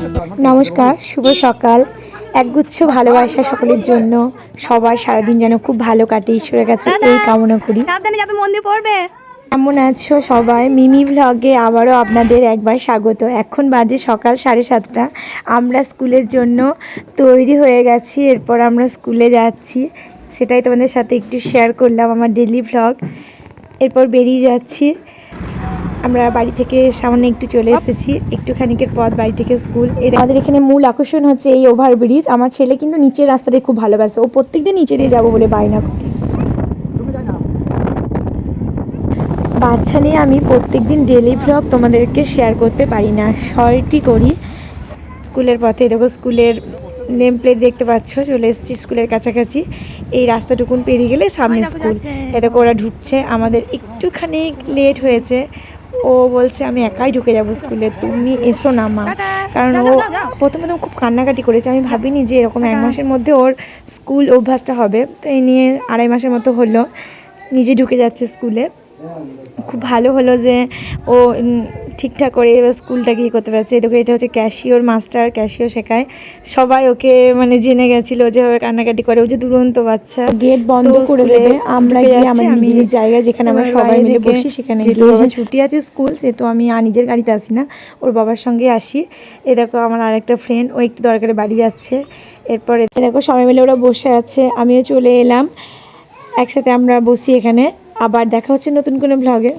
নমস্কার শুভ সকাল। একগুচ্ছ ভালোবাসা সকলের জন্য। সবার সারাদিন যেন খুব ভালো কাটে ঈশ্বরের কাছে এই কামনা করি। যাবে মন্দির পড়বে। কেমন আছো সবাই? মিমি ভ্লগে আবারও আপনাদের একবার স্বাগত। এখন বাজে সকাল সাড়ে সাতটা। আমরা স্কুলের জন্য তৈরি হয়ে গেছি এরপর আমরা স্কুলে যাচ্ছি। সেটাই তোমাদের সাথে একটু শেয়ার করলাম আমার ডেলি ভ্লগ এরপর বেরিয়ে যাচ্ছি। আমরা বাড়ি থেকে সামনে একটু চলে এসেছি। একটু খানিকের পথ বাড়ি থেকে স্কুল। এর আমাদের এখানে মূল আকর্ষণ হচ্ছে এই ওভারব্রিজ আমার ছেলে কিন্তু নিচের রাস্তাটা খুব ভালোবাসে। ও প্রত্যেকদিন নিচে দিয়ে যাব বলে বায়না করে। বাচ্চা নিয়ে আমি প্রত্যেকদিন ডেলি ভ্লগ তোমাদেরকে শেয়ার করতে পারি না। শর্টই করি। স্কুলের পথে দেখো স্কুলের নেম প্লেট দেখতে পাচ্ছ। চলে এসেছি স্কুলের কাছাকাছি। এই রাস্তাটুকুন পেরিয়ে গেলে সামনে স্কুল। এ দেখো ওরা ঢুকছে। আমাদের একটুখানি লেট হয়েছে। ও বলছে আমি একাই ঢুকে যাব স্কুলে তুমি এসো না মা। কারণ ও। প্রথম প্রথম খুব কান্নাকাটি করেছে। আমি ভাবিনি যে এরকম এক মাসের মধ্যে ওর স্কুল অভ্যাসটা হবে। তো এই নিয়ে আড়াই মাসের মতো হলো। নিজে ঢুকে যাচ্ছে স্কুলে। খুব ভালো হলো যে ও ঠিকঠাক করে এবার স্কুলটাকে ইয়ে করতে পারছে? দেখো এটা হচ্ছে ক্যাশিওর মাস্টার ক্যাশিও শেখায়। সবাই ওকে মানে জেনে গেছিল যেভাবে কান্নাকাটি করে। ও যে দুরন্ত বাচ্চা। গেট বন্ধ করে দেবে। আমরা গিয়ে আমার আমি নিজের জায়গায় যেখানে আমরা সবাই মিলে বসি সেখানে যেহেতু গিয়ে ছুটি আছে স্কুল সেহেতু আমি আর নিজের গাড়িতে আসি না। ওর বাবার সঙ্গে আসি। এ দেখো আমার আরেকটা ফ্রেন্ড ও একটু দরকারে বাড়ি যাচ্ছে। এরপরে দেখো সবাই মিলে ওরা বসে আছে। আমিও চলে এলাম। একসাথে আমরা বসি এখানে। আবার দেখা হচ্ছে নতুন কোনো ব্লগে